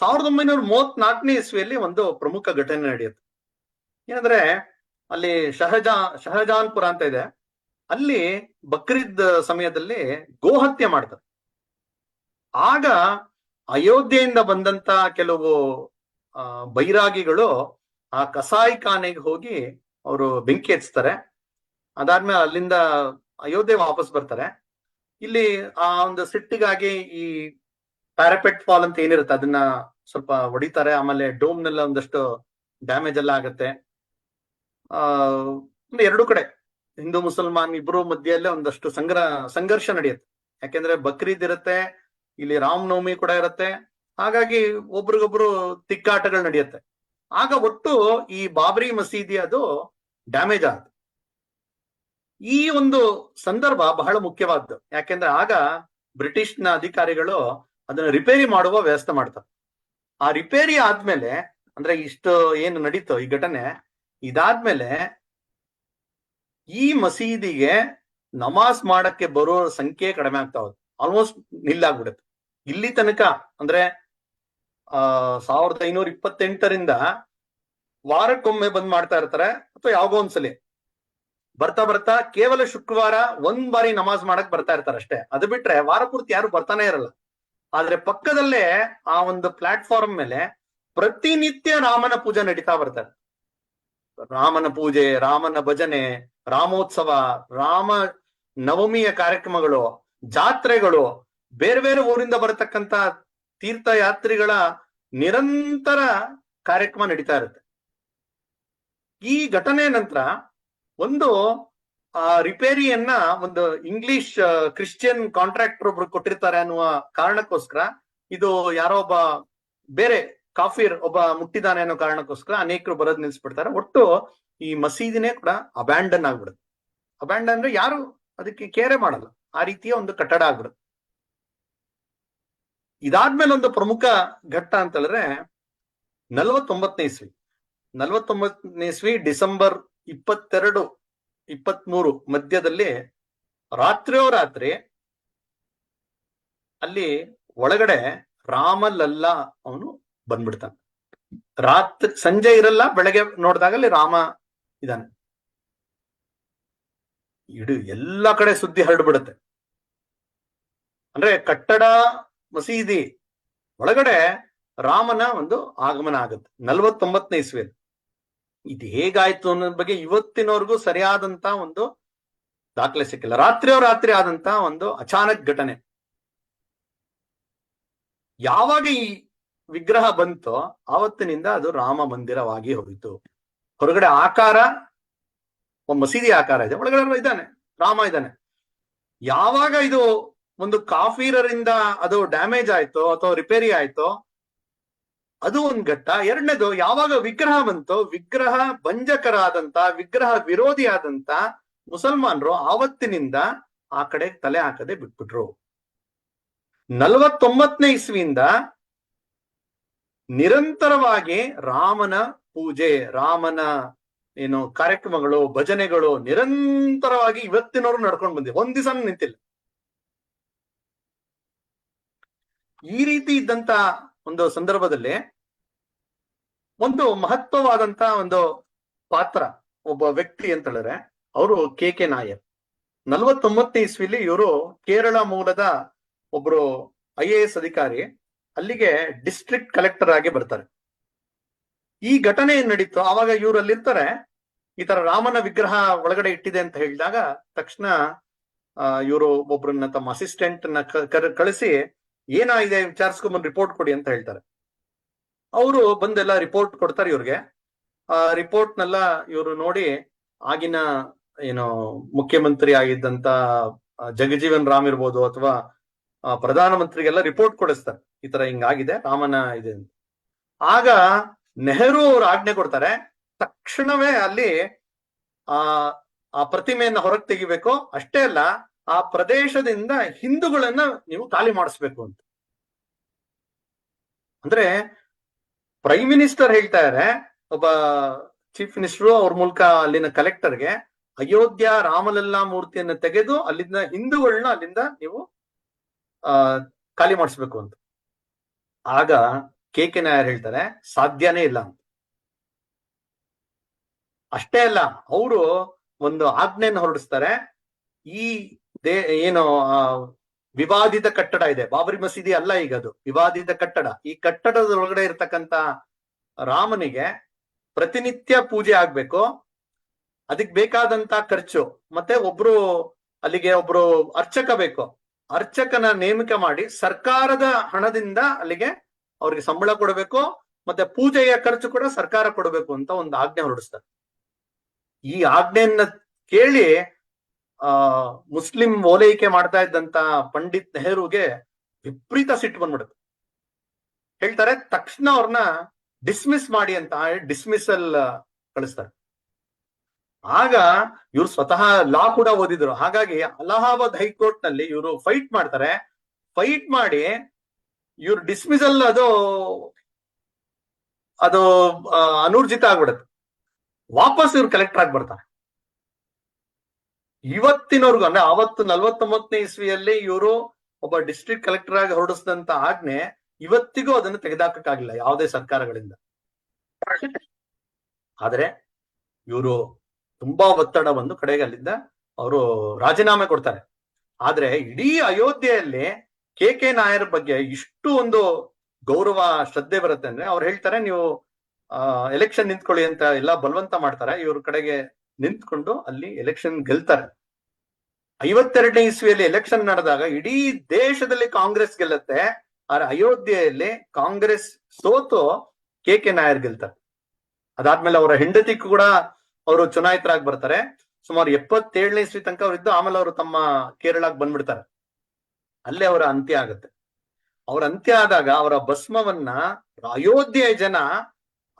ಸಾವಿರದ ಒಂಬೈನೂರ ಮೂವತ್ನಾಲ್ಕನೇ ಇಸ್ವಿಯಲ್ಲಿ ಒಂದು ಪ್ರಮುಖ ಘಟನೆ ನಡೆಯುತ್ತೆ. ಏನಂದ್ರೆ, ಅಲ್ಲಿ ಶಹಜಾ, ಶಹಜಾನ್ಪುರ ಅಂತ ಇದೆ. ಅಲ್ಲಿ ಬಕ್ರೀದ್ ಸಮಯದಲ್ಲಿ ಗೋಹತ್ಯೆ ಮಾಡ್ತಾರೆ. ಆಗ ಅಯೋಧ್ಯೆಯಿಂದ ಬಂದಂತ ಕೆಲವು ಬೈರಾಗಿಗಳು ಆ ಕಸಾಯಿಖಾನೆಗೆ ಹೋಗಿ ಅವರು ಬೆಂಕಿ ಹಚ್ತಾರೆ. ಅದಾದ್ಮೇಲೆ ಅಲ್ಲಿಂದ ಅಯೋಧ್ಯೆ ವಾಪಸ್ ಬರ್ತಾರೆ. ಇಲ್ಲಿ ಆ ಒಂದು ಸಿಟ್ಟಿಗಾಗಿ ಈ ಪ್ಯಾರಾಪೆಟ್ ಫಾಲ್ ಅಂತ ಏನಿರುತ್ತೆ, ಅದನ್ನ ಸ್ವಲ್ಪ ಹೊಡಿತಾರೆ. ಆಮೇಲೆ ಡೋಮ್ ನೆಲ್ಲ ಒಂದಷ್ಟು ಡ್ಯಾಮೇಜ್ ಎಲ್ಲ ಆಗತ್ತೆ. ಆ ಎರಡು ಕಡೆ, ಹಿಂದೂ, ಮುಸಲ್ಮಾನ್ ಇಬ್ರು ಮಧ್ಯೆಯಲ್ಲೇ ಒಂದಷ್ಟು ಸಂಗ್ರ, ಸಂಘರ್ಷ ನಡೆಯುತ್ತೆ. ಯಾಕೆಂದ್ರೆ ಬಕ್ರೀದ್ ಇರುತ್ತೆ, ಇಲ್ಲಿ ರಾಮನವಮಿ ಕೂಡ ಇರುತ್ತೆ. ಹಾಗಾಗಿ ಒಬ್ರಿಗೊಬ್ರು ತಿಕ್ಕಾಟಗಳು ನಡೆಯುತ್ತೆ. ಆಗ ಒಟ್ಟು ಈ ಬಾಬರಿ ಮಸೀದಿ ಅದು ಡ್ಯಾಮೇಜ್ ಆಗುತ್ತೆ. ಈ ಒಂದು ಸಂದರ್ಭ ಬಹಳ ಮುಖ್ಯವಾದ್ದು. ಯಾಕೆಂದ್ರೆ ಆಗ ಬ್ರಿಟಿಷ್ನ ಅಧಿಕಾರಿಗಳು ಅದನ್ನ ರಿಪೇರಿ ಮಾಡುವ ವ್ಯವಸ್ಥೆ ಮಾಡ್ತಾರೆ. ಆ ರಿಪೇರಿ ಆದ್ಮೇಲೆ, ಅಂದ್ರೆ ಇಷ್ಟು ಏನು ನಡೀತೋ ಈ ಘಟನೆ, ಇದಾದ್ಮೇಲೆ ಈ ಮಸೀದಿಗೆ ನಮಾಜ್ ಮಾಡಕ್ಕೆ ಬರೋ ಸಂಖ್ಯೆ ಕಡಿಮೆ ಆಗ್ತಾ ಹೋದ್ ಆಲ್ಮೋಸ್ಟ್ ನಿಲ್ಲಾಗ್ಬಿಡುತ್ತೆ ಇಲ್ಲಿ ತನಕ, ಅಂದ್ರೆ, ಆ, ಸಾವಿರದ ಐನೂರ ಇಪ್ಪತ್ತೆಂಟರಿಂದ ವಾರಕ್ಕೊಮ್ಮೆ ಬಂದ್ ಮಾಡ್ತಾ ಇರ್ತಾರೆ, ಅಥವಾ ಯಾವಾಗೋ ಒಂದ್ಸಲಿ. ಬರ್ತಾ ಬರ್ತಾ ಕೇವಲ ಶುಕ್ರವಾರ ಒಂದ್ ಬಾರಿ ನಮಾಜ್ ಮಾಡಕ್ ಬರ್ತಾ ಇರ್ತಾರೆ ಅಷ್ಟೇ. ಅದು ಬಿಟ್ರೆ ವಾರ ಪೂರ್ತಿ ಯಾರು ಬರ್ತಾನೆ ಇರಲ್ಲ. ಆದ್ರೆ ಪಕ್ಕದಲ್ಲೇ ಆ ಒಂದು ಪ್ಲಾಟ್ಫಾರ್ಮ್ ಮೇಲೆ ಪ್ರತಿನಿತ್ಯ ರಾಮನ ಪೂಜೆ ನಡೀತಾ ಬರ್ತಾರೆ ರಾಮನ ಪೂಜೆ, ರಾಮನ ಭಜನೆ, ರಾಮೋತ್ಸವ, ರಾಮ ನವಮಿಯ ಕಾರ್ಯಕ್ರಮಗಳು, ಜಾತ್ರೆಗಳು, ಬೇರೆ ಬೇರೆ ಊರಿಂದ ಬರತಕ್ಕಂತ ತೀರ್ಥಯಾತ್ರಿಗಳ ನಿರಂತರ ಕಾರ್ಯಕ್ರಮ ನಡೀತಾ ಇರುತ್ತೆ. ಈ ಘಟನೆ ನಂತರ ಒಂದು ಆ ರಿಪೇರಿಯನ್ನ ಒಂದು ಇಂಗ್ಲಿಷ್ ಕ್ರಿಶ್ಚಿಯನ್ ಕಾಂಟ್ರಾಕ್ಟರ್ ಒಬ್ರು ಕೊಟ್ಟಿರ್ತಾರೆ ಅನ್ನುವ ಕಾರಣಕ್ಕೋಸ್ಕರ, ಇದು ಯಾರೋ ಒಬ್ಬ ಬೇರೆ ಕಾಫಿರ್ ಒಬ್ಬ ಮುಟ್ಟಿದಾನೆ ಅನ್ನೋ ಕಾರಣಕ್ಕೋಸ್ಕರ ಅನೇಕರು ಬರೋದ್ ನಿಲ್ಸ್ಬಿಡ್ತಾರೆ. ಒಟ್ಟು ಈ ಮಸೀದಿನೇ ಕೂಡ ಅಬ್ಯಾಂಡನ್ ಆಗ್ಬಿಡುತ್ತೆ. ಅಬ್ಯಾಂಡನ್ ಅಂದ್ರೆ ಯಾರು ಅದಕ್ಕೆ ಕೇರೆ ಮಾಡಲ್ಲ. ಆ ರೀತಿಯ ಒಂದು ಕಟ್ಟಡ ಆಗ್ಬಿಡುತ್ತೆ. ಇದಾದ್ಮೇಲೆ ಒಂದು ಪ್ರಮುಖ ಘಟ್ಟ ಅಂತ ಹೇಳಿದ್ರೆ ನಲ್ವತ್ತೊಂಬತ್ತನೇ ಇಸ್ವಿ. ನಲ್ವತ್ತೊಂಬತ್ತನೇ ಇಸ್ವಿ ಡಿಸೆಂಬರ್ ಇಪ್ಪತ್ತೆರಡು ಇಪ್ಪತ್ಮೂರು ಮಧ್ಯದಲ್ಲಿ ರಾತ್ರಿಯೋ ರಾತ್ರಿ ಅಲ್ಲಿ ಒಳಗಡೆ ರಾಮಲಲ್ಲ ಅವನು ಬಂದ್ಬಿಡ್ತಾನೆ. ರಾತ್ರಿ, ಸಂಜೆ ಇರಲ್ಲ, ಬೆಳಗ್ಗೆ ನೋಡಿದಾಗ ಅಲ್ಲಿ ರಾಮ ಇದ್ದಾನೆ. ಇಡು ಎಲ್ಲ ಕಡೆ ಸುದ್ದಿ ಹರಡ್ಬಿಡುತ್ತೆ. ಅಂದ್ರೆ ಕಟ್ಟಡ, ಮಸೀದಿ ಒಳಗಡೆ ರಾಮನ ಒಂದು ಆಗಮನ ಆಗುತ್ತೆ. ನಲ್ವತ್ತೊಂಬತ್ತನೇ ಇಸ್ವಿಯಲ್ಲಿ. ಇದು ಹೇಗಾಯ್ತು ಅನ್ನೋದ್ ಬಗ್ಗೆ ಇವತ್ತಿನವರೆಗೂ ಸರಿಯಾದಂತ ಒಂದು ದಾಖಲೆ ಸಿಕ್ಕಿಲ್ಲ. ರಾತ್ರಿಯೋ ರಾತ್ರಿ ಆದಂತ ಒಂದು ಅಚಾನಕ್ ಘಟನೆ. ಯಾವಾಗ ಈ ವಿಗ್ರಹ ಬಂತೋ ಆವತ್ತಿನಿಂದ ಅದು ರಾಮ ಮಂದಿರವಾಗಿ ಹೋಯಿತು. ಹೊರಗಡೆ ಆಕಾರ ಒಂದು ಮಸೀದಿ ಆಕಾರ ಇದೆ. ಒಳಗಡೆ ಇದ್ದಾನೆ, ರಾಮ ಇದ್ದಾನೆ. ಯಾವಾಗ ಇದು ಒಂದು ಕಾಫೀರರಿಂದ ಅದು ಡ್ಯಾಮೇಜ್ ಆಯ್ತೋ ಅಥವಾ ರಿಪೇರಿ ಆಯ್ತೋ ಅದು ಒಂದ್ ಘಟ್ಟ. ಎರಡನೇದು, ಯಾವಾಗ ವಿಗ್ರಹ ಬಂತು, ವಿಗ್ರಹ ಭಂಜಕರಾದಂತ, ವಿಗ್ರಹ ವಿರೋಧಿ ಆದಂತ ಮುಸಲ್ಮಾನರು ಆವತ್ತಿನಿಂದ ಆ ಕಡೆ ತಲೆ ಹಾಕದೆ ಬಿಟ್ಬಿಟ್ರು. ನಲವತ್ತೊಂಬತ್ತನೇ ಇಸ್ವಿಯಿಂದ ನಿರಂತರವಾಗಿ ರಾಮನ ಪೂಜೆ, ರಾಮನ ಏನು ಕಾರ್ಯಕ್ರಮಗಳು, ಭಜನೆಗಳು ನಿರಂತರವಾಗಿ ಇವತ್ತಿನವರು ನಡ್ಕೊಂಡು ಬಂದಿವೆ. ಒಂದ್ ದಿವಸ ನಿಂತಿಲ್ಲ. ಈ ರೀತಿ ಇದ್ದಂತ ಒಂದು ಸಂದರ್ಭದಲ್ಲಿ ಒಂದು ಮಹತ್ವವಾದಂತ ಒಂದು ಪಾತ್ರ ಒಬ್ಬ ವ್ಯಕ್ತಿ ಅಂತ ಹೇಳಿದ್ರೆ ಅವರು ಕೆ ಕೆ ನಾಯರ್. ನಲವತ್ತೊಂಬತ್ತನೇ ಇಸ್ವಿಲಿ ಇವರು ಕೇರಳ ಮೂಲದ ಒಬ್ರು ಐ ಎ ಎಸ್ ಅಧಿಕಾರಿ, ಅಲ್ಲಿಗೆ ಡಿಸ್ಟ್ರಿಕ್ಟ್ ಕಲೆಕ್ಟರ್ ಆಗಿ ಬರ್ತಾರೆ. ಈ ಘಟನೆ ಏನ್ ನಡೀತು? ಆವಾಗ ಇವ್ರು ಅಲ್ಲಿರ್ತಾರೆ ಈ ತರ ರಾಮನ ವಿಗ್ರಹ ಒಳಗಡೆ ಇಟ್ಟಿದೆ ಅಂತ ಹೇಳಿದಾಗ ತಕ್ಷಣ ಇವರು ಒಬ್ಬರನ್ನ ತಮ್ಮ ಅಸಿಸ್ಟೆಂಟ್ನ ಕಳಿಸಿ ಏನಾಗಿದೆ ವಿಚಾರಿಸ್ಕೊಂಡ್ಬಂದು ರಿಪೋರ್ಟ್ ಕೊಡಿ ಅಂತ ಹೇಳ್ತಾರೆ. ಅವರು ಬಂದೆಲ್ಲ ರಿಪೋರ್ಟ್ ಕೊಡ್ತಾರೆ ಇವ್ರಿಗೆ. ಆ ರಿಪೋರ್ಟ್ ನೆಲ್ಲ ಇವರು ನೋಡಿ ಆಗಿನ ಏನು ಮುಖ್ಯಮಂತ್ರಿ ಆಗಿದ್ದಂತ ಜಗಜೀವನ್ ರಾಮ್ ಇರ್ಬೋದು ಅಥವಾ ಪ್ರಧಾನ ಮಂತ್ರಿಗೆಲ್ಲ ರಿಪೋರ್ಟ್ ಕೊಡಿಸ್ತಾರೆ. ಈ ತರ ಹಿಂಗಾಗಿದೆ, ರಾಮನ ಇದೆ ಅಂತ. ಆಗ ನೆಹರು ಅವ್ರು ಆಜ್ಞೆ ಕೊಡ್ತಾರೆ, ತಕ್ಷಣವೇ ಅಲ್ಲಿ, ಆ ಆ ಪ್ರತಿಮೆಯನ್ನ ಹೊರಗೆ ತೆಗಿಬೇಕು. ಅಷ್ಟೇ ಅಲ್ಲ ಆ ಪ್ರದೇಶದಿಂದ ಹಿಂದೂಗಳನ್ನ ನೀವು ಖಾಲಿ ಮಾಡಿಸ್ಬೇಕು ಅಂತ. ಅಂದ್ರೆ ಪ್ರೈಮ್ ಮಿನಿಸ್ಟರ್ ಹೇಳ್ತಾ ಇದಾರೆ, ಒಬ್ಬ ಚೀಫ್ ಮಿನಿಸ್ಟರ್ ಅವ್ರ ಮೂಲಕ ಅಲ್ಲಿನ ಕಲೆಕ್ಟರ್ಗೆ ಅಯೋಧ್ಯ ರಾಮಲಲ್ಲಾ ಮೂರ್ತಿಯನ್ನ ತೆಗೆದು ಅಲ್ಲಿಂದ ಹಿಂದೂಗಳನ್ನ ಅಲ್ಲಿಂದ ನೀವು, ಆ, ಖಾಲಿ ಮಾಡಿಸ್ಬೇಕು ಅಂತ. ಆಗ ಕೆ ಕೆ ನಾಯರ್ ಹೇಳ್ತಾರೆ, ಸಾಧ್ಯನೇ ಇಲ್ಲ ಅಂತ. ಅಷ್ಟೇ ಅಲ್ಲ, ಅವರು ಒಂದು ಆಜ್ಞೆಯನ್ನು ಹೊರಡಿಸ್ತಾರೆ, ಈ ದೇ, ಏನು ವಿವಾದಿತ ಕಟ್ಟಡ ಇದೆ. ಬಾಬರಿ ಮಸೀದಿ ಅಲ್ಲ ಈಗ ಅದು. ವಿವಾದಿತ ಕಟ್ಟಡ. ಈ ಕಟ್ಟಡದ ಒಳಗಡೆ ಇರ್ತಕ್ಕಂತ ರಾಮನಿಗೆ ಪ್ರತಿನಿತ್ಯ ಪೂಜೆ ಆಗ್ಬೇಕು. ಅದಕ್ ಬೇಕಾದಂತ ಖರ್ಚು. ಮತ್ತೆ ಒಬ್ರು ಅಲ್ಲಿಗೆ ಒಬ್ರು ಅರ್ಚಕ ಬೇಕು. ಅರ್ಚಕನ ನೇಮಕ ಮಾಡಿ ಸರ್ಕಾರದ ಹಣದಿಂದ ಅಲ್ಲಿಗೆ ಅವ್ರಿಗೆ ಸಂಬಳ ಕೊಡಬೇಕು. ಮತ್ತೆ ಪೂಜೆಯ ಖರ್ಚು ಕೂಡ ಸರ್ಕಾರ ಕೊಡಬೇಕು ಅಂತ ಒಂದು ಆಜ್ಞೆ ಹೊರಡಿಸ್ತಾರೆ. ಈ ಆಜ್ಞೆಯನ್ನ ಕೇಳಿ ಆ, ಮುಸ್ಲಿಂ ಓಲೈಕೆ ಮಾಡ್ತಾ ಇದ್ದಂತ ಪಂಡಿತ್ ನೆಹರುಗೆ ವಿಪರೀತ ಸಿಟ್ಟು ಬಂದ್ಬಿಡುತ್ತೆ. ಹೇಳ್ತಾರೆ, ತಕ್ಷಣ ಅವ್ರನ್ನ ಡಿಸ್ಮಿಸ್ ಮಾಡಿ ಅಂತ ಡಿಸ್ಮಿಸಲ್ ಕಳಿಸ್ತಾರೆ. ಆಗ ಇವ್ರು ಸ್ವತಃ ಲಾ ಕೂಡ ಓದಿದ್ರು. ಹಾಗಾಗಿ ಅಲಹಾಬಾದ್ ಹೈಕೋರ್ಟ್ನಲ್ಲಿ ಇವರು ಫೈಟ್ ಮಾಡ್ತಾರೆ. ಫೈಟ್ ಮಾಡಿ ಇವ್ರು ಡಿಸ್ಮಿಸಲ್ ಅದು ಅದು ಅನೂರ್ಜಿತ ಆಗ್ಬಿಡುತ್ತೆ. ವಾಪಸ್ ಇವ್ರು ಕಲೆಕ್ಟರ್ ಆಗಿ ಬರ್ತಾರೆ. ಇವತ್ತಿನವರೆಗೂ, ಅಂದ್ರೆ ಅವತ್ತು ನಲ್ವತ್ತೊಂಬತ್ತನೇ ಇಸ್ವಿಯಲ್ಲಿ ಇವರು ಒಬ್ಬ ಡಿಸ್ಟ್ರಿಕ್ಟ್ ಕಲೆಕ್ಟರ್ ಆಗಿ ಹೊರಡಿಸಿದಂತ ಆಜ್ಞೆ ಇವತ್ತಿಗೂ ಅದನ್ನು ತೆಗೆದಾಕಕ್ಕಾಗಿಲ್ಲ, ಯಾವುದೇ ಸರ್ಕಾರಗಳಿಂದ. ಆದ್ರೆ ಇವರು ತುಂಬಾ ಒತ್ತಡವನ್ನು ಕಡೆಗೆ ಅಲ್ಲಿಂದ ಅವರು ರಾಜೀನಾಮೆ ಕೊಡ್ತಾರೆ. ಆದ್ರೆ ಇಡೀ ಅಯೋಧ್ಯೆಯಲ್ಲಿ ಕೆ ಕೆ ನಾಯರ್ ಬಗ್ಗೆ ಇಷ್ಟು ಒಂದು ಗೌರವ, ಶ್ರದ್ಧೆ ಬರುತ್ತೆ ಅಂದ್ರೆ ಅವ್ರು ಹೇಳ್ತಾರೆ, ನೀವು ಎಲೆಕ್ಷನ್ ನಿಂತ್ಕೊಳ್ಳಿ ಅಂತ ಎಲ್ಲ ಬಲವಂತ ಮಾಡ್ತಾರೆ, ಇವ್ರ ಕಡೆಗೆ ನಿಂತ್ಕೊಂಡು ಅಲ್ಲಿ ಎಲೆಕ್ಷನ್ ಗೆಲ್ತಾರೆ. ಐವತ್ತೆರಡನೇ ಇಸ್ವಿಯಲ್ಲಿ ಎಲೆಕ್ಷನ್ ನಡೆದಾಗ ಇಡೀ ದೇಶದಲ್ಲಿ ಕಾಂಗ್ರೆಸ್ ಗೆಲ್ಲುತ್ತೆ. ಆದ್ರೆ ಅಯೋಧ್ಯೆಯಲ್ಲಿ ಕಾಂಗ್ರೆಸ್ ಸೋತು ಕೆ ಕೆ ನಾಯರ್ ಗೆಲ್ತಾರೆ. ಅದಾದ್ಮೇಲೆ ಅವರ ಹೆಂಡತಿ ಕೂಡ ಅವರು ಚುನಾಯಿತರಾಗಿ ಬರ್ತಾರೆ. ಸುಮಾರು ಎಪ್ಪತ್ತೇಳನೇ ಇಸ್ವಿ ತನಕ ಅವರಿದ್ದು ಆಮೇಲೆ ಅವರು ತಮ್ಮ ಕೇರಳಕ್ಕೆ ಬಂದ್ಬಿಡ್ತಾರೆ. ಅಲ್ಲೇ ಅವರ ಅಂತ್ಯ ಆಗುತ್ತೆ. ಅವರ ಅಂತ್ಯ ಆದಾಗ ಅವರ ಭಸ್ಮವನ್ನ ಅಯೋಧ್ಯೆಯ ಜನ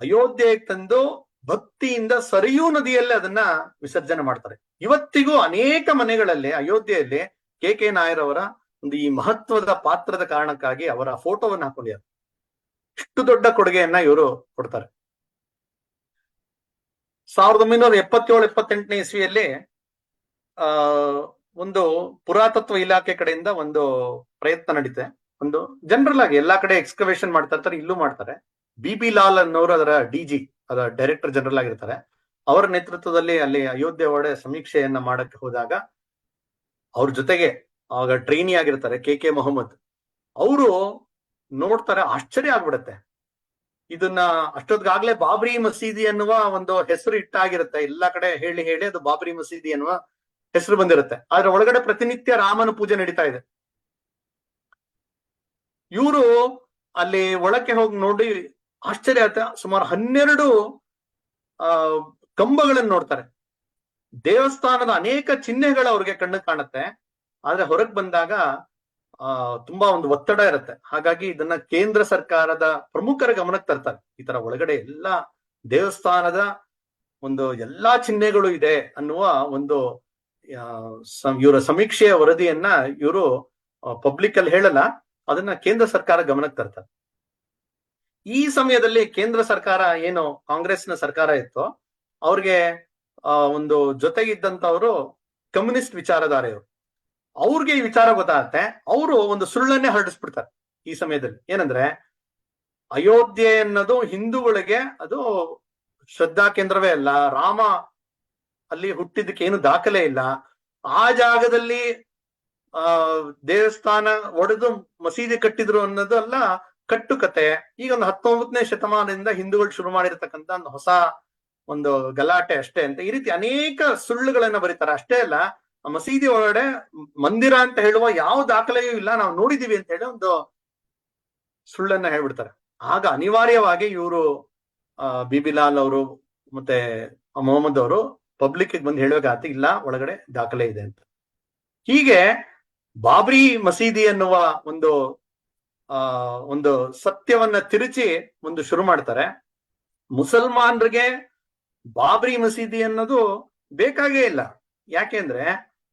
ಅಯೋಧ್ಯೆಗೆ ತಂದು ಭಕ್ತಿಯಿಂದ ಸರಿಯೂ ನದಿಯಲ್ಲಿ ಅದನ್ನ ವಿಸರ್ಜನೆ ಮಾಡ್ತಾರೆ. ಇವತ್ತಿಗೂ ಅನೇಕ ಮನೆಗಳಲ್ಲಿ ಅಯೋಧ್ಯೆಯಲ್ಲಿ ಕೆ ಕೆ ನಾಯರ್ ಅವರ ಒಂದು ಈ ಮಹತ್ವದ ಪಾತ್ರದ ಕಾರಣಕ್ಕಾಗಿ ಅವರ ಫೋಟೋವನ್ನು ಹಾಕೊಂಡಿದ್ದಾರೆ. ಇಷ್ಟು ದೊಡ್ಡ ಕೊಡುಗೆಯನ್ನ ಇವರು ಕೊಡ್ತಾರೆ. ಸಾವಿರದ ಒಂಬೈನೂರ ಎಪ್ಪತ್ತೇಳು, ಎಪ್ಪತ್ತೆಂಟನೇ ಇಸ್ವಿಯಲ್ಲಿ, ಆ, ಒಂದು ಪುರಾತತ್ವ ಇಲಾಖೆ ಕಡೆಯಿಂದ ಒಂದು ಪ್ರಯತ್ನ ನಡೀತೆ. ಒಂದು ಜನರಲ್ ಆಗಿ ಎಲ್ಲಾ ಕಡೆ ಎಕ್ಸ್ಕವೇಷನ್ ಮಾಡ್ತಾ ಇರ್ತಾರೆ, ಇಲ್ಲೂ ಮಾಡ್ತಾರೆ. ಬಿ ಬಿ ಲಾಲ್ ಅನ್ನೋರು ಅದರ ಡಿ ಜಿ ಅದರ ಡೈರೆಕ್ಟರ್ ಜನರಲ್ ಆಗಿರ್ತಾರೆ, ಅವರ ನೇತೃತ್ವದಲ್ಲಿ ಅಲ್ಲಿ ಅಯೋಧ್ಯೆ ಒಡೆ ಸಮೀಕ್ಷೆಯನ್ನ ಮಾಡಕ್ಕೆ ಹೋದಾಗ ಅವ್ರ ಜೊತೆಗೆ ಆಗ ಟ್ರೈನಿ ಆಗಿರ್ತಾರೆ ಕೆ ಕೆ ಮೊಹಮ್ಮದ್. ಅವರು ನೋಡ್ತಾರೆ ಆಶ್ಚರ್ಯ ಆಗ್ಬಿಡತ್ತೆ. ಇದನ್ನ ಅಷ್ಟೊತ್ತಿಗಾಗ್ಲೇ ಬಾಬ್ರಿ ಮಸೀದಿ ಅನ್ನುವ ಒಂದು ಹೆಸರು ಇಟ್ಟಾಗಿರುತ್ತೆ. ಎಲ್ಲಾ ಕಡೆ ಹೇಳಿ ಹೇಳಿ ಅದು ಬಾಬ್ರಿ ಮಸೀದಿ ಅನ್ನುವ ಹೆಸರು ಬಂದಿರುತ್ತೆ. ಆದ್ರೆ ಒಳಗಡೆ ಪ್ರತಿನಿತ್ಯ ರಾಮನ ಪೂಜೆ ನಡೀತಾ ಇದೆ. ಇವರು ಅಲ್ಲಿ ಒಳಕ್ಕೆ ಹೋಗಿ ನೋಡಿ ಆಶ್ಚರ್ಯ ಆಯ್ತಾ? ಸುಮಾರು ಹನ್ನೆರಡು, ಆ, ಕಂಬಗಳನ್ನ ನೋಡ್ತಾರೆ. ದೇವಸ್ಥಾನದ ಅನೇಕ ಚಿಹ್ನೆಗಳು ಅವ್ರಿಗೆ ಕಣ್ಣು ಕಾಣುತ್ತೆ. ಆದ್ರೆ ಹೊರಗ್ ಬಂದಾಗ, ಆ, ತುಂಬಾ ಒಂದು ಒತ್ತಡ ಇರುತ್ತೆ. ಹಾಗಾಗಿ ಇದನ್ನ ಕೇಂದ್ರ ಸರ್ಕಾರದ ಪ್ರಮುಖರ ಗಮನಕ್ಕೆ ತರ್ತಾರೆ. ಈ ತರ ಒಳಗಡೆ ಎಲ್ಲಾ ದೇವಸ್ಥಾನದ ಒಂದು ಎಲ್ಲಾ ಚಿಹ್ನೆಗಳು ಇದೆ ಅನ್ನುವ ಒಂದು ಇವರ ಸಮೀಕ್ಷೆಯ ವರದಿಯನ್ನ ಇವರು ಪಬ್ಲಿಕ್ ಅಲ್ಲಿ ಹೇಳಲ್ಲ. ಅದನ್ನ ಕೇಂದ್ರ ಸರ್ಕಾರ ಗಮನಕ್ಕೆ ತರ್ತಾರೆ. ಈ ಸಮಯದಲ್ಲಿ ಕೇಂದ್ರ ಸರ್ಕಾರ ಏನು ಕಾಂಗ್ರೆಸ್ನ ಸರ್ಕಾರ ಇತ್ತು, ಅವ್ರಿಗೆ ಒಂದು ಜೊತೆಗಿದ್ದಂತವ್ರು ಕಮ್ಯುನಿಸ್ಟ್ ವಿಚಾರಧಾರೆಯವರು. ಅವ್ರಿಗೆ ಈ ವಿಚಾರ ಗೊತ್ತಾಗತ್ತೆ, ಅವರು ಒಂದು ಸುಳ್ಳನ್ನೇ ಹರಡಿಸ್ಬಿಡ್ತಾರೆ ಈ ಸಮಯದಲ್ಲಿ. ಏನಂದ್ರೆ, ಅಯೋಧ್ಯೆ ಅನ್ನೋದು ಹಿಂದೂಗಳಿಗೆ ಅದು ಶ್ರದ್ಧಾ ಕೇಂದ್ರವೇ ಅಲ್ಲ, ರಾಮ ಅಲ್ಲಿ ಹುಟ್ಟಿದ್ದಕ್ಕೆ ಏನು ದಾಖಲೆ ಇಲ್ಲ. ಆ ಜಾಗದಲ್ಲಿ, ಆ, ದೇವಸ್ಥಾನ ಒಡೆದು ಮಸೀದಿ ಕಟ್ಟಿದ್ರು ಅನ್ನೋದು ಅಲ್ಲ ಕಟ್ಟುಕತೆ ಈಗ ಒಂದು ಹತ್ತೊಂಬತ್ತನೇ ಶತಮಾನದಿಂದ ಹಿಂದೂಗಳು ಶುರು ಮಾಡಿರ್ತಕ್ಕಂತ ಒಂದು ಹೊಸ ಒಂದು ಗಲಾಟೆ ಅಷ್ಟೇ ಅಂತ. ಈ ರೀತಿ ಅನೇಕ ಸುಳ್ಳುಗಳನ್ನ ಬರೀತಾರೆ. ಅಷ್ಟೇ ಅಲ್ಲ ಮಸೀದಿ ಒಳಗಡೆ ಮಂದಿರ ಅಂತ ಹೇಳುವ ಯಾವ ದಾಖಲೆಯೂ ಇಲ್ಲ. ನಾವು ನೋಡಿದೀವಿ ಅಂತ ಹೇಳಿ ಒಂದು ಸುಳ್ಳನ್ನ ಹೇಳ್ಬಿಡ್ತಾರೆ. ಆಗ ಅನಿವಾರ್ಯವಾಗಿ ಇವರು ಬಿ ಬಿಬಿಲಾಲ್ ಲಾಲ್ ಅವರು ಮತ್ತೆ ಮೊಹಮ್ಮದ್ ಅವರು ಪಬ್ಲಿಕ್ ಬಂದು ಹೇಳ್ಬೇಕಾಗತ್ತೆ ಇಲ್ಲ, ಒಳಗಡೆ ದಾಖಲೆ ಇದೆ ಅಂತ. ಹೀಗೆ ಬಾಬ್ರಿ ಮಸೀದಿ ಅನ್ನುವ ಒಂದು ಆ, ಒಂದು ಸತ್ಯವನ್ನ ತಿರುಚಿ ಒಂದು ಶುರು ಮಾಡ್ತಾರೆ. ಮುಸಲ್ಮಾನರಿಗೆ ಬಾಬ್ರಿ ಮಸೀದಿ ಅನ್ನೋದು ಬೇಕಾಗೇ ಇಲ್ಲ. ಯಾಕೆಂದ್ರೆ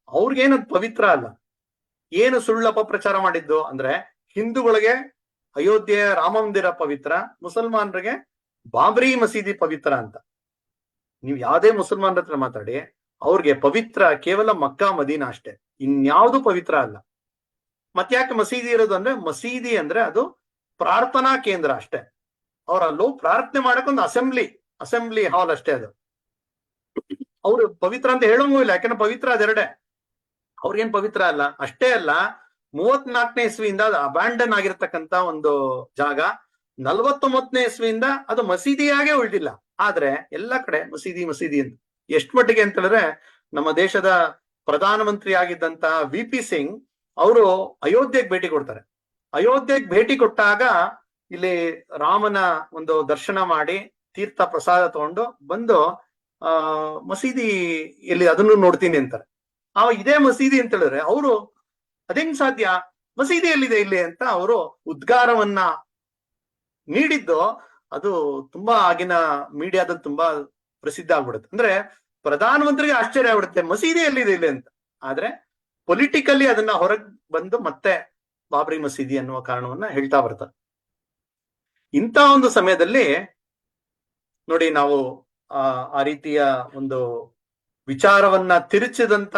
ಅವ್ರಿಗೇನದು ಪವಿತ್ರ ಅಲ್ಲ. ಏನು ಸುಳ್ಳು ಅಪಪ್ರಚಾರ ಮಾಡಿದ್ದು ಅಂದ್ರೆ ಹಿಂದೂಗಳಿಗೆ ಅಯೋಧ್ಯೆಯ ರಾಮ ಮಂದಿರ ಪವಿತ್ರ, ಮುಸಲ್ಮಾನರಿಗೆ ಬಾಬ್ರಿ ಮಸೀದಿ ಪವಿತ್ರ ಅಂತ. ನೀವು ಯಾವುದೇ ಮುಸಲ್ಮಾನರ ಹತ್ರ ಮಾತಾಡಿ, ಅವ್ರಿಗೆ ಪವಿತ್ರ ಕೇವಲ ಮಕ್ಕಾ ಮದೀನಾ ಅಷ್ಟೇ. ಇನ್ಯಾವುದು ಪವಿತ್ರ ಅಲ್ಲ. ಮತ್ತ್ಯಾಕೆ ಮಸೀದಿ ಇರೋದು ಅಂದ್ರೆ, ಮಸೀದಿ ಅಂದ್ರೆ ಅದು ಪ್ರಾರ್ಥನಾ ಕೇಂದ್ರ ಅಷ್ಟೇ. ಅವರಲ್ಲೂ ಪ್ರಾರ್ಥನೆ ಮಾಡಕ್ಕೊಂದು ಅಸೆಂಬ್ಲಿ ಅಸೆಂಬ್ಲಿ ಹಾಲ್ ಅಷ್ಟೇ ಅದು. ಅವ್ರು ಪವಿತ್ರ ಅಂತ ಹೇಳಂಗೂ ಇಲ್ಲ, ಯಾಕಂದ್ರೆ ಪವಿತ್ರ ಅದೆರಡೆ. ಅವ್ರಿಗೇನ್ ಪವಿತ್ರ ಅಲ್ಲ, ಅಷ್ಟೇ ಅಲ್ಲ, ಮೂವತ್ನಾಲ್ಕನೇ ಇಸ್ವಿಯಿಂದ ಅದು ಅಬ್ಯಾಂಡನ್ ಆಗಿರ್ತಕ್ಕಂತ ಒಂದು ಜಾಗ, ನಲ್ವತ್ತೊಂಬತ್ತನೇ ಇಸ್ವಿಯಿಂದ ಅದು ಮಸೀದಿಯಾಗೆ ಉಳಿದಿಲ್ಲ. ಆದ್ರೆ ಎಲ್ಲಾ ಕಡೆ ಮಸೀದಿ ಮಸೀದಿ ಅಂತ. ಎಷ್ಟ್ ಮಟ್ಟಿಗೆ ಅಂತ ಹೇಳಿದ್ರೆ ನಮ್ಮ ದೇಶದ ಪ್ರಧಾನಮಂತ್ರಿ ಆಗಿದ್ದಂತ ವಿ ಪಿ ಸಿಂಗ್ ಅವರು ಅಯೋಧ್ಯೆಗೆ ಭೇಟಿ ಕೊಡ್ತಾರೆ. ಅಯೋಧ್ಯೆಗೆ ಭೇಟಿ ಕೊಟ್ಟಾಗ ಇಲ್ಲಿ ರಾಮನ ಒಂದು ದರ್ಶನ ಮಾಡಿ ತೀರ್ಥ ಪ್ರಸಾದ ತಗೊಂಡು ಬಂದು, ಆ, ಮಸೀದಿ ಇಲ್ಲಿ ಅದನ್ನು ನೋಡ್ತೀನಿ ಅಂತಾರೆ. ಆ, ಇದೇ ಮಸೀದಿ ಅಂತ ಹೇಳಿದ್ರೆ ಅವರು ಅದೇನ್ ಸಾಧ್ಯ? ಮಸೀದಿ ಎಲ್ಲಿದೆ ಇಲ್ಲಿ ಅಂತ ಅವರು ಉದ್ಗಾರವನ್ನ ನೀಡಿದ್ದು ಅದು ತುಂಬಾ ಆಗಿನ ಮೀಡಿಯಾದಲ್ಲಿ ತುಂಬಾ ಪ್ರಸಿದ್ಧ ಆಗ್ಬಿಡುತ್ತೆ. ಅಂದ್ರೆ ಪ್ರಧಾನಮಂತ್ರಿಗೆ ಆಶ್ಚರ್ಯ ಆಗ್ಬಿಡುತ್ತೆ ಮಸೀದಿ ಎಲ್ಲಿದೆ ಇಲ್ಲಿ ಅಂತ. ಆದ್ರೆ ಪೊಲಿಟಿಕಲಿ ಅದನ್ನ ಹೊರಗ್ ಬಂದು ಮತ್ತೆ ಬಾಬ್ರಿ ಮಸೀದಿ ಅನ್ನುವ ಕಾರಣವನ್ನ ಹೇಳ್ತಾ ಬರ್ತಾರೆ ಇಂಥ ಒಂದು ಸಮಯದಲ್ಲಿ ನೋಡಿ ನಾವು, ಆ ರೀತಿಯ ಒಂದು ವಿಚಾರವನ್ನ ತಿರುಚಿದಂತ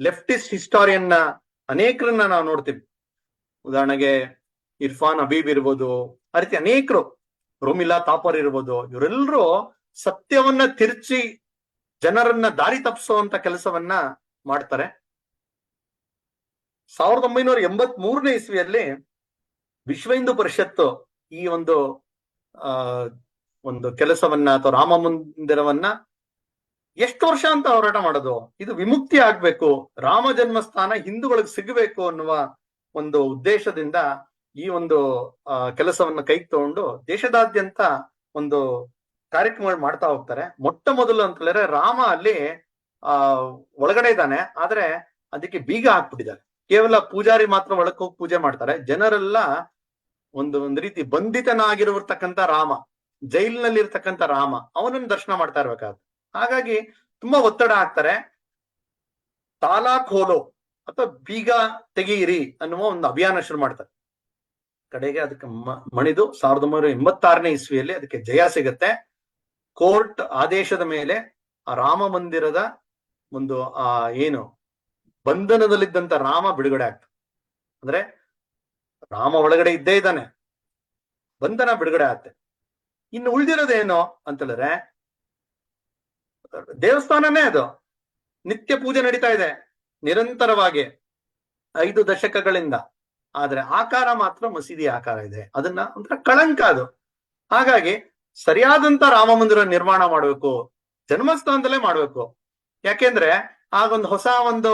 ಲೆಫ್ಟಿಸ್ಟ್ ಹಿಸ್ಟಾರಿಯನ್ನ ಅನೇಕರನ್ನ ನಾವು ನೋಡ್ತೀವಿ. ಉದಾಹರಣೆಗೆ ಇರ್ಫಾನ್ ಹಬೀಬ್ ಇರ್ಬೋದು, ಆ ರೀತಿ ಅನೇಕರು ರೋಮಿಲಾ ತಾಪರ್ ಇರ್ಬೋದು, ಇವರೆಲ್ಲರೂ ಸತ್ಯವನ್ನ ತಿರುಚಿ ಜನರನ್ನ ದಾರಿ ತಪ್ಪಿಸುವಂತ ಕೆಲಸವನ್ನ ಮಾಡ್ತಾರೆ. ಸಾವಿರದ ಒಂಬೈನೂರ ಎಂಬತ್ ಮೂರನೇ ಇಸ್ವಿಯಲ್ಲಿ ವಿಶ್ವ ಹಿಂದೂ ಪರಿಷತ್ತು ಈ ಒಂದು, ಆ, ಒಂದು ಕೆಲಸವನ್ನ ಅಥವಾ ರಾಮ ಮಂದಿರವನ್ನ ಎಷ್ಟು ವರ್ಷ ಅಂತ ಹೋರಾಟ ಮಾಡೋದು? ಇದು ವಿಮುಕ್ತಿ ಆಗ್ಬೇಕು, ರಾಮ ಜನ್ಮಸ್ಥಾನ ಹಿಂದೂಗಳಿಗೆ ಸಿಗಬೇಕು ಅನ್ನುವ ಒಂದು ಉದ್ದೇಶದಿಂದ ಈ ಒಂದು ಕೆಲಸವನ್ನು ಕೆಲಸವನ್ನ ಕೈಗೆ ತಗೊಂಡು ದೇಶದಾದ್ಯಂತ ಒಂದು ಕಾರ್ಯಕ್ರಮಗಳು ಮಾಡ್ತಾ ಹೋಗ್ತಾರೆ. ಮೊಟ್ಟ ಮೊದಲು ಅಂತ ಹೇಳಿದ್ರೆ ರಾಮ ಅಲ್ಲಿ, ಆ, ಒಳಗಡೆ ಇದ್ದಾನೆ, ಆದ್ರೆ ಅದಕ್ಕೆ ಬೀಗ ಹಾಕ್ಬಿಟ್ಟಿದ್ದಾರೆ. ಕೇವಲ ಪೂಜಾರಿ ಮಾತ್ರ ಒಳಕ್ ಹೋಗಿ ಪೂಜೆ ಮಾಡ್ತಾರೆ. ಜನರೆಲ್ಲ ಒಂದು ಒಂದು ರೀತಿ ಬಂಧಿತನಾಗಿರತಕ್ಕಂತ ರಾಮ ಜೈಲಿನಲ್ಲಿ ರಾಮ, ಅವನನ್ನ ದರ್ಶನ ಮಾಡ್ತಾ ಇರ್ಬೇಕಾದ್ರೆ ಹಾಗಾಗಿ ತುಂಬಾ ಒತ್ತಡ ಹಾಕ್ತಾರೆ. ತಾಲಾ ಖೋಲೋ ಅಥವಾ ಬೀಗ ತೆಗೆಯಿರಿ ಅನ್ನುವ ಒಂದು ಅಭಿಯಾನ ಶುರು ಮಾಡ್ತಾರೆ. ಕಡೆಗೆ ಅದಕ್ಕೆ ಮಣಿದು ಸಾವಿರದ ಒಂಬೈನೂರ ಎಂಬತ್ತಾರನೇ ಇಸ್ವಿಯಲ್ಲಿ ಅದಕ್ಕೆ ಜಯ ಸಿಗತ್ತೆ. ಕೋರ್ಟ್ ಆದೇಶದ ಮೇಲೆ ಆ ರಾಮ ಮಂದಿರದ ಒಂದು, ಆ, ಏನು ಬಂಧನದಲ್ಲಿದ್ದಂತ ರಾಮ ಬಿಡುಗಡೆ ಆಗ್ತಾನೆ ಅಂದ್ರೆ ರಾಮ ಒಳಗಡೆ ಇದ್ದೇ ಇದ್ದಾನೆ. ಬಂಧನ ಬಿಡುಗಡೆ ಆಗತ್ತೆ ಇನ್ನು ಉಳಿದಿರೋದೇನು ಅಂತ ಹೇಳಿದ್ರೆ ದೇವಸ್ಥಾನನೇ ಅದು. ನಿತ್ಯ ಪೂಜೆ ನಡೀತಾ ಇದೆ. ನಿರಂತರವಾಗಿ ಐದು ದಶಕಗಳಿಂದ. ಆದ್ರೆ ಆಕಾರ ಮಾತ್ರ ಮಸೀದಿ ಆಕಾರ ಇದೆ. ಅದನ್ನ ಒಂಥರ ಕಳಂಕ ಅದು. ಹಾಗಾಗಿ ಸರಿಯಾದಂತ ರಾಮ ಮಂದಿರ ನಿರ್ಮಾಣ ಮಾಡ್ಬೇಕು, ಜನ್ಮಸ್ಥಾನದಲ್ಲೇ ಮಾಡ್ಬೇಕು. ಯಾಕೆಂದ್ರೆ ಆಗೊಂದು ಹೊಸ ಒಂದು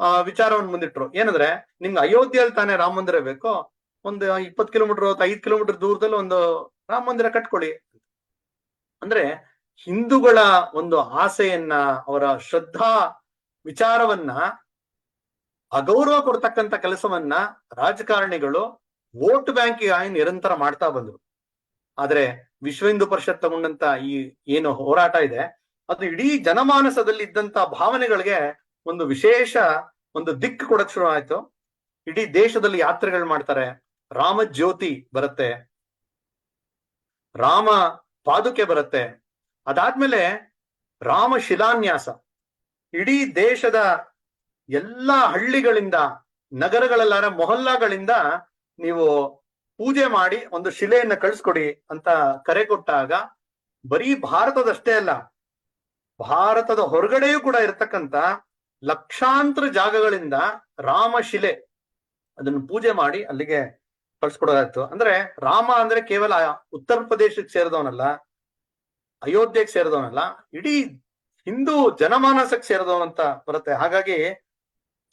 ಆ ವಿಚಾರವನ್ನು ಮುಂದಿಟ್ರು. ಏನಂದ್ರೆ, ನಿಮ್ಗೆ ಅಯೋಧ್ಯೆಯಲ್ಲಿ ತಾನೇ ರಾಮ ಮಂದಿರ ಬೇಕು, ಒಂದು ಇಪ್ಪತ್ ಕಿಲೋಮೀಟರ್ ಐದ್ ಕಿಲೋಮೀಟರ್ ದೂರದಲ್ಲಿ ಒಂದು ರಾಮ ಮಂದಿರ ಕಟ್ಕೊಳ್ಳಿ ಅಂದ್ರೆ, ಹಿಂದೂಗಳ ಒಂದು ಆಸೆಯನ್ನ, ಅವರ ಶ್ರದ್ಧಾ ವಿಚಾರವನ್ನ, ಅಗೌರವ ಕೊಡ್ತಕ್ಕಂತ ಕೆಲಸವನ್ನ ರಾಜಕಾರಣಿಗಳು ವೋಟ್ ಬ್ಯಾಂಕ್ ನಿರಂತರ ಮಾಡ್ತಾ ಬಂದ್ರು. ಆದ್ರೆ, ವಿಶ್ವ ಹಿಂದೂ ಪರಿಷತ್ ತಗೊಂಡಂತ ಈ ಏನು ಹೋರಾಟ ಇದೆ, ಅದು ಇಡೀ ಜನಮಾನಸದಲ್ಲಿ ಇದ್ದಂತ ಭಾವನೆಗಳಿಗೆ ಒಂದು ವಿಶೇಷ ಒಂದು ದಿಕ್ಕು ಕೂಡ ಶುರು ಆಯ್ತು. ಇಡೀ ದೇಶದಲ್ಲಿ ಯಾತ್ರೆಗಳು ಮಾಡ್ತಾರೆ. ರಾಮ ಜ್ಯೋತಿ ಬರುತ್ತೆ. ರಾಮ ಪಾದುಕೆ ಬರುತ್ತೆ. ಅದಾದ್ಮೇಲೆ ರಾಮ ಶಿಲಾನ್ಯಾಸ. ಇಡೀ ದೇಶದ ಎಲ್ಲಾ ಹಳ್ಳಿಗಳಿಂದ, ನಗರಗಳೆಲ್ಲಾರ ಮೊಹಲ್ಲಾಗಳಿಂದ ನೀವು ಪೂಜೆ ಮಾಡಿ ಒಂದು ಶಿಲೆಯನ್ನ ಕಳಿಸ್ಕೊಡಿ ಅಂತ ಕರೆ ಕೊಟ್ಟಾಗ ಬರೀ ಭಾರತದಷ್ಟೇ ಅಲ್ಲ, ಭಾರತದ ಹೊರಗಡೆಯೂ ಕೂಡ ಇರತಕ್ಕಂತ ಲಕ್ಷಾಂತರ ಜಾಗಗಳಿಂದ ರಾಮಶಿಲೆ ಅದನ್ನು ಪೂಜೆ ಮಾಡಿ ಅಲ್ಲಿಗೆ ಕಳ್ಸ್ಕೊಡೋದಾಯ್ತು. ಅಂದ್ರೆ ರಾಮ ಅಂದ್ರೆ ಕೇವಲ ಉತ್ತರ ಪ್ರದೇಶಕ್ಕೆ ಸೇರಿದವನಲ್ಲ, ಅಯೋಧ್ಯೆಗೆ ಸೇರಿದವನಲ್ಲ, ಇಡೀ ಹಿಂದೂ ಜನಮಾನಸಕ್ಕೆ ಸೇರಿದವನಂತ ಬರುತ್ತೆ. ಹಾಗಾಗಿ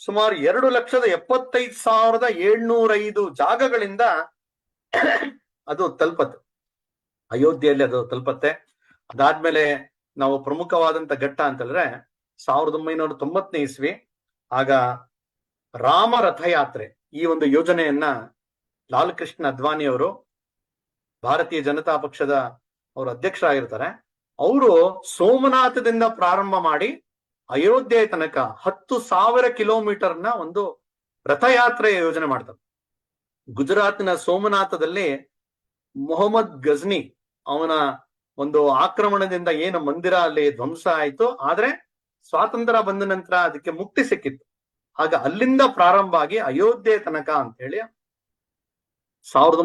ಸುಮಾರು ಎರಡು ಲಕ್ಷದ ಎಪ್ಪತ್ತೈದು ಸಾವಿರದ ಏಳ್ನೂರೈದು ಜಾಗಗಳಿಂದ ಅದು ತಲುಪತ್ತೆ. ಅಯೋಧ್ಯೆಯಲ್ಲಿ ಅದು ತಲುಪತ್ತೆ. ಅದಾದ್ಮೇಲೆ ನಾವು ಪ್ರಮುಖವಾದಂತ ಘಟ್ಟ ಅಂತಂದ್ರೆ ಸಾವಿರದ ಒಂಬೈನೂರ ತೊಂಬತ್ತನೇ ಇಸ್ವಿ, ಆಗ ರಾಮ ರಥಯಾತ್ರೆ ಈ ಒಂದು ಯೋಜನೆಯನ್ನ ಲಾಲ್ ಕೃಷ್ಣ ಅದ್ವಾನಿ ಅವರು ಭಾರತೀಯ ಜನತಾ ಪಕ್ಷದ ಅವರು ಅಧ್ಯಕ್ಷರಾಗಿರ್ತಾರೆ. ಅವರು ಸೋಮನಾಥದಿಂದ ಪ್ರಾರಂಭ ಮಾಡಿ ಅಯೋಧ್ಯೆ ತನಕ ಹತ್ತು ಸಾವಿರ ಕಿಲೋಮೀಟರ್ನ ಒಂದು ರಥಯಾತ್ರೆ ಯೋಜನೆ ಮಾಡ್ತಾರೆ. ಗುಜರಾತ್ನ ಸೋಮನಾಥದಲ್ಲಿ ಮೊಹಮ್ಮದ್ ಗಜ್ನಿ ಅವನ ಒಂದು ಆಕ್ರಮಣದಿಂದ ಏನು ಮಂದಿರ ಅಲ್ಲಿ ಧ್ವಂಸ ಆಯ್ತು, ಆದ್ರೆ ಸ್ವಾತಂತ್ರ್ಯ ಬಂದ ನಂತರ ಅದಕ್ಕೆ ಮುಕ್ತಿ ಸಿಕ್ಕಿತ್ತು. ಆಗ ಅಲ್ಲಿಂದ ಪ್ರಾರಂಭ ಆಗಿ ಅಯೋಧ್ಯೆ ತನಕ ಅಂತ ಹೇಳಿ ಸಾವಿರದ